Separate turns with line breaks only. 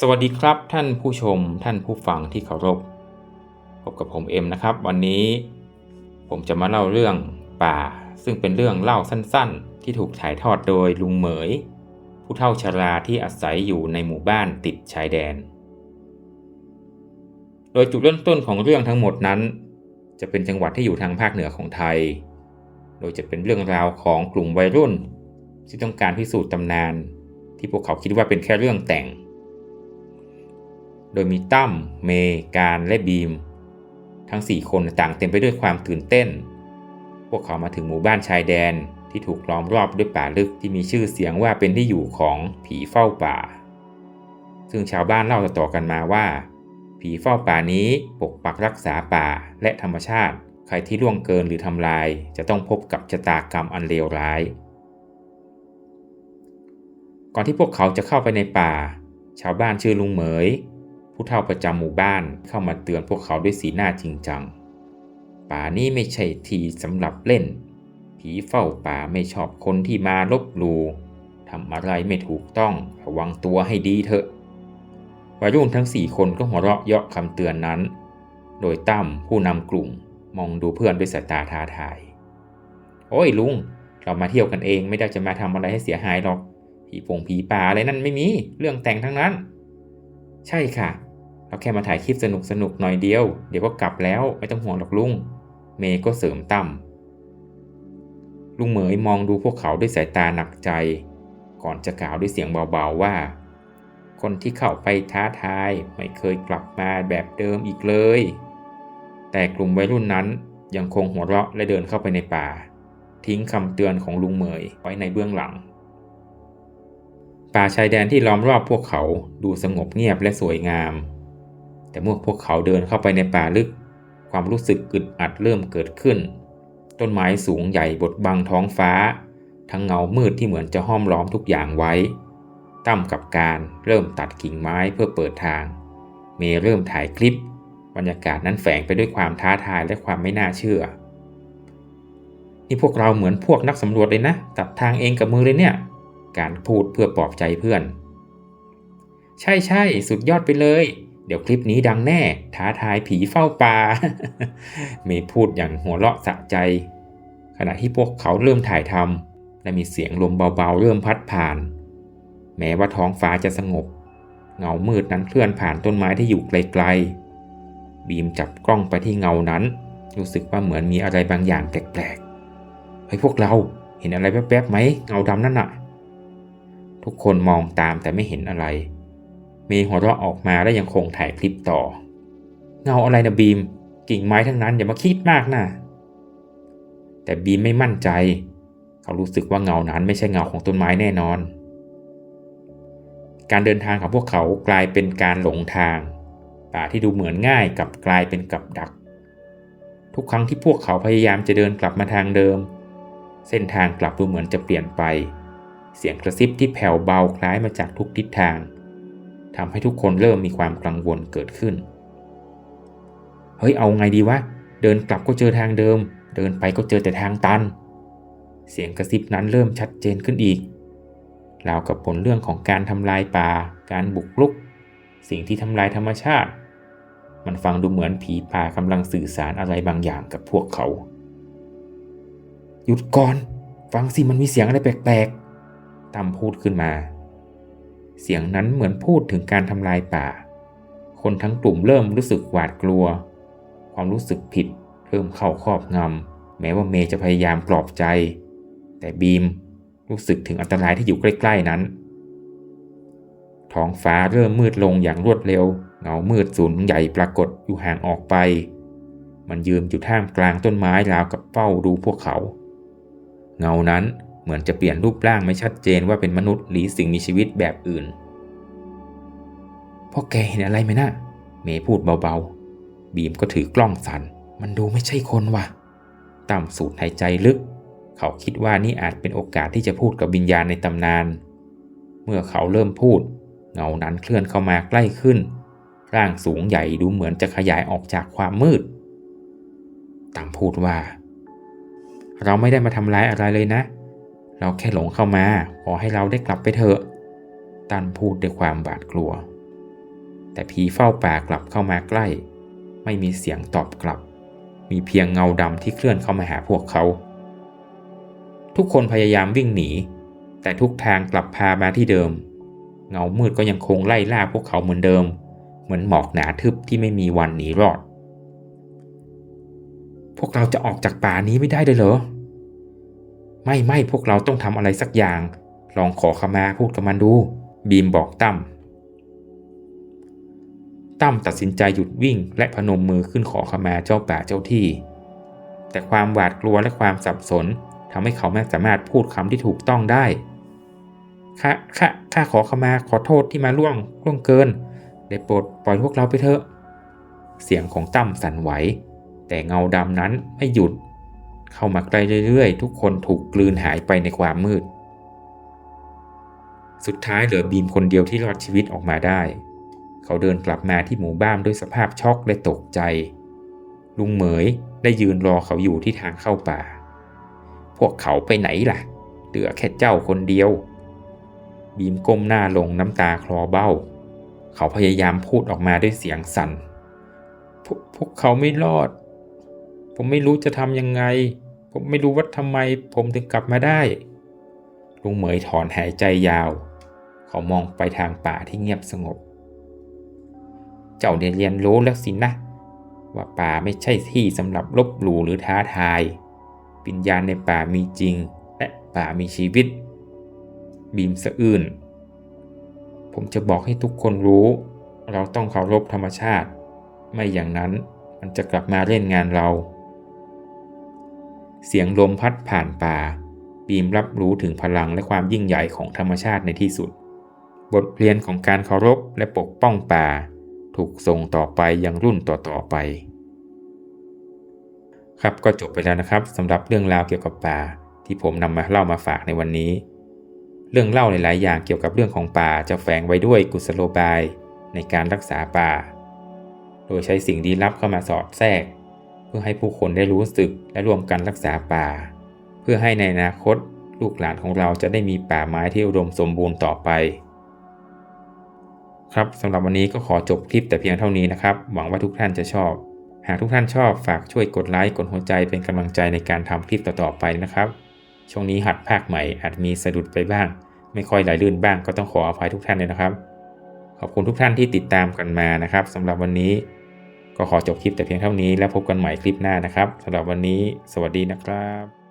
สวัสดีครับท่านผู้ชมท่านผู้ฟังที่เคารพพบกับผมเอ็มนะครับ วันนี้ผมจะมาเล่าเรื่องป่า ซึ่งเป็นเรื่องเล่าสั้นๆ ที่ถูกถ่ายทอดโดยลุงเหมย ผู้เฒ่าชราที่อาศัยอยู่ในหมู่บ้านติดชายแดน โดยจุดเริ่มต้นของเรื่องทั้งหมดนั้น จะเป็นจังหวัดที่อยู่ทางภาคเหนือของไทย โดยจะเป็นเรื่องราวของกลุ่มวัยรุ่น ที่ต้องการพิสูจน์ตำนาน ที่พวกเขาคิดว่าเป็นแค่เรื่องแต่ง โดยมีตั้ม เม การ และบีม ทั้ง 4 คนต่างเต็มไปด้วยความตื่นเต้น พวกเขามาถึงหมู่บ้านชายแดนที่ถูกล้อมรอบด้วยป่าลึกที่มีชื่อเสียงว่าเป็นที่อยู่ของผีเฝ้าป่า ซึ่งชาวบ้านเล่าต่อๆกันมาว่า ผีเฝ้าป่านี้ปกปักรักษาป่าและธรรมชาติ ใครที่ล่วงเกินหรือทำลาย จะต้องพบกับชะตากรรมอันเลวร้าย ก่อนที่พวกเขาจะเข้าไปในป่า ชาวบ้านชื่อลุงเหมย ผู้เฒ่าประจำหมู่บ้านเข้ามาเตือนพวกเขาด้วยสีหน้าจริงจัง ป่านี้ไม่ใช่ที่สำหรับเล่น ผีเฝ้าป่าไม่ชอบคนที่มาลบหลู่ทำอะไรไม่ถูกต้องระวังตัวให้ดีเถอะวัยรุ่นทั้งสี่คนก็หัวเราะเยาะคำเตือนนั้น โดยตั้มผู้นำกลุ่มมองดูเพื่อนด้วยสายตาท้าทาย โอ้ยลุง เรามาเที่ยวกันเองไม่ได้จะมาทำอะไรให้เสียหายหรอกผีปงผีป่าอะไรนั่นไม่มี เรื่องแต่งทั้งนั้น ใช่ค่ะ เราแค่มาถ่ายคลิปสนุกสนุกหน่อยเดียว เดี๋ยวก็กลับแล้วไม่ต้องห่วงหรอกลุง เมย์ก็เสริมตั้มลุงเหมยมองดูพวกเขาด้วยสายตาหนักใจ ก่อนจะกล่าวด้วยเสียงเบาๆว่า คนที่เข้าไปท้าทายไม่เคยกลับมาแบบเดิมอีกเลย แต่กลุ่มวัยรุ่นนั้นยังคงหัวเราะและเดินเข้าไปในป่า ทิ้งคำเตือนของลุงเหมยไว้ในเบื้องหลัง ป่าชายแดนที่ล้อมรอบพวกเขาดูสงบเงียบและสวยงาม แต่เมื่อพวกเขาเดินเข้าไปในป่าลึก ความรู้สึกอึดอัดเริ่มเกิดขึ้น ต้นไม้สูงใหญ่บดบังท้องฟ้า ทั้งเงามืดที่เหมือนจะห้อมล้อมทุกอย่างไว้ ตั้มกับการเริ่มตัดกิ่งไม้เพื่อเปิดทาง เมย์เริ่มถ่ายคลิป บรรยากาศนั้นแฝงไปด้วยความท้าทายและความไม่น่าเชื่อ นี่พวกเราเหมือนพวกนักสำรวจเลยนะ ตัดทางเองกับมือเลยเนี่ย การพูดเพื่อปลอบใจเพื่อน ใช่ใช่สุดยอดไปเลย เดี๋ยวคลิปนี้ดังแน่ ท้าทายผีเฝ้าป่า เมย์พูดอย่างหัวเราะสะใจ ขณะที่พวกเขาเริ่มถ่ายทำและมีเสียงลมเบาๆเริ่มพัดผ่าน แม้ว่าท้องฟ้าจะสงบ เงามืดนั้นเคลื่อนผ่านต้นไม้ที่อยู่ไกลๆ บีมจับกล้องไปที่เงานั้น รู้สึกว่าเหมือนมีอะไรบางอย่างแปลกๆเฮ้พวกเราเห็นอะไรแป๊บๆไหมเงาดำนั่นน่ะ ทุกคนมองตามแต่ไม่เห็นอะไร เมย์หัวเราะออกมาและยังคงถ่ายคลิปต่อ เงาอะไรนะบีม กิ่งไม้ทั้งนั้นอย่ามาคิดมากนะ แต่บีมไม่มั่นใจ เขารู้สึกว่าเงานั้นไม่ใช่เงาของต้นไม้แน่นอน การเดินทางของพวกเขากลายเป็นการหลงทาง ป่าที่ดูเหมือนง่ายกับกลายเป็นกับดัก ทุกครั้งที่พวกเขาพยายามจะเดินกลับมาทางเดิม เส้นทางกลับดูเหมือนจะเปลี่ยนไป เสียงกระซิบที่แผ่วเบาคล้ายมาจากทุกทิศทาง ทำให้ทุกคนเริ่มมีความกังวลเกิดขึ้น เฮ้ยเอาไงดีวะ เดินกลับก็เจอทางเดิม เดินไปก็เจอแต่ทางตัน เสียงกระซิบนั้นเริ่มชัดเจนขึ้นอีกราวกับผลเรื่องของการทำลายป่า การบุกรุก สิ่งที่ทำลายธรรมชาติ มันฟังดูเหมือนผีป่ากำลังสื่อสารอะไรบางอย่างกับพวกเขา หยุดก่อน ฟังสิมันมีเสียงอะไรแปลกๆตั้มพูดขึ้นมา เสียงนั้นเหมือนพูดถึงการทำลายป่า คนทั้งกลุ่มเริ่มรู้สึกหวาดกลัว ความรู้สึกผิดเริ่มเข้าครอบงำแม้ว่าเมย์จะพยายามปลอบใจ แต่บีมรู้สึกถึงอันตรายที่อยู่ใกล้ ๆนั้น ท้องฟ้าเริ่มมืดลงอย่างรวดเร็ว เงามืดสูงใหญ่ปรากฏอยู่ห่างออกไป มันยืนอยู่ท่ามกลางต้นไม้ราวกับเฝ้าดูพวกเขา เงานั้น เหมือนจะเปลี่ยนรูปร่างไม่ชัดเจนว่าเป็นมนุษย์หรือสิ่งมีชีวิตแบบอื่นพ่อแกเห็นอะไรไหมนะเมย์พูดเบาๆ บีมก็ถือกล้องสัน่นมันดูไม่ใช่คนว่ะต่ำสูดหายใจลึก เขาคิดว่านี่อาจเป็นโอกาสที่จะพูดกับวิญญาณในตำนาน เมื่อเขาเริ่มพูด เงานั้นเคลื่อนเข้ามาใกล้ขึ้น ร่างสูงใหญ่ดูเหมือนจะขยายออกจากความมืดต่ำพูดว่า เราไม่ได้มาทำร้ายอะไรเลยนะ เราแค่หลงเข้ามา ขอให้เราได้กลับไปเถอะตันพูดด้วยความบาดกลัว แต่ผีเฝ้าป่ากลับเข้ามาใกล้ ไม่มีเสียงตอบกลับ มีเพียงเงาดำที่เคลื่อนเข้ามาหาพวกเขา ทุกคนพยายามวิ่งหนี แต่ทุกทางกลับพามาที่เดิม เงามืดก็ยังคงไล่ล่าพวกเขาเหมือนเดิม เหมือนหมอกหนาทึบที่ไม่มีวันหนีรอด พวกเราจะออกจากป่านี้ไม่ได้เลยเหรอ ไม่ไม่พวกเราต้องทำอะไรสักอย่าง ลองขอขมาพูดกับมันดู บีมบอกตั้มตั้มตัดสินใจหยุดวิ่ง และพนมมือขึ้นขอขมาเจ้าป่าเจ้าที่ แต่ความหวาดกลัวและความสับสนทำให้เขาไม่สามารถพูดคำที่ถูกต้องได้ข้าข้าข้าขอขมาขอโทษที่มาล่วงล่วงเกิน ได้โปรดปล่อยพวกเราไปเถอะ เสียงของตั้มสั่นไหว แต่เงาดำนั้นไม่หยุด เข้ามาใกล้เรื่อยๆ ทุกคนถูกกลืนหายไปในความมืด สุดท้ายเหลือบีมคนเดียวที่รอดชีวิตออกมาได้ เขาเดินกลับมาที่หมู่บ้านด้วยสภาพช็อกและตกใจ ลุงเหมยได้ยืนรอเขาอยู่ที่ทางเข้าป่า พวกเขาไปไหนล่ะ เหลือแค่เจ้าคนเดียว บีมก้มหน้าลงน้ำตาคลอเบ้า เขาพยายามพูดออกมาด้วยเสียงสั่นพพวกเขาไม่รอด ผมไม่รู้จะทำยังไง ผมไม่รู้ว่าทำไมผมถึงกลับมาได้ ลุงเหมยถอนหายใจยาว เขามองไปทางป่าที่เงียบสงบ เจ้าได้เรียนรู้แล้วสินะ ว่าป่าไม่ใช่ที่สำหรับลบหลู่หรือท้าทายวิญญาณในป่ามีจริง และป่ามีชีวิต บีมสะอื้นผมจะบอกให้ทุกคนรู้ เราต้องเคารพธรรมชาติ ไม่อย่างนั้นมันจะกลับมาเล่นงานเรา เสียงลมพัดผ่านป่า บีมรับรู้ถึงพลังและความยิ่งใหญ่ของธรรมชาติในที่สุด บทเรียนของการเคารพและปกป้องป่า ถูกส่งต่อไปยังรุ่นต่อๆไป ครับก็จบไปแล้วนะครับสำหรับเรื่องราวเกี่ยวกับป่า ที่ผมนำมาเล่ามาฝากในวันนี้ เรื่องเล่าหลาย ๆ อย่างเกี่ยวกับเรื่องของป่าจะแฝงไว้ด้วยกุศโลบายในการรักษาป่า โดยใช้สิ่งลี้ลับเข้ามาสอดแทรก พื่อให้ผู้คนได้รู้สึกและร่วมกันรักษาป่า เพื่อให้ในอนาคตลูกหลานของเราจะได้มีป่าไม้ที่อุดมสมบูรณ์ต่อไป ครับสำหรับวันนี้ก็ขอจบคลิปแต่เพียงเท่านี้นะครับ หวังว่าทุกท่านจะชอบ หากทุกท่านชอบฝากช่วยกดไลค์กดหัวใจเป็นกำลังใจในการทำคลิปต่อๆไปนะครับ ช่วงนี้หัดภาคใหม่อาจมีสะดุดไปบ้าง ไม่ค่อยไหลลื่นบ้างก็ต้องขออภัยทุกท่านเลยนะครับ ขอบคุณทุกท่านที่ติดตามกันมานะครับสำหรับวันนี้ ก็ขอจบคลิปแต่เพียงเท่านี้แล้วพบกันใหม่คลิปหน้านะครับสำหรับวันนี้ สวัสดีนะครับ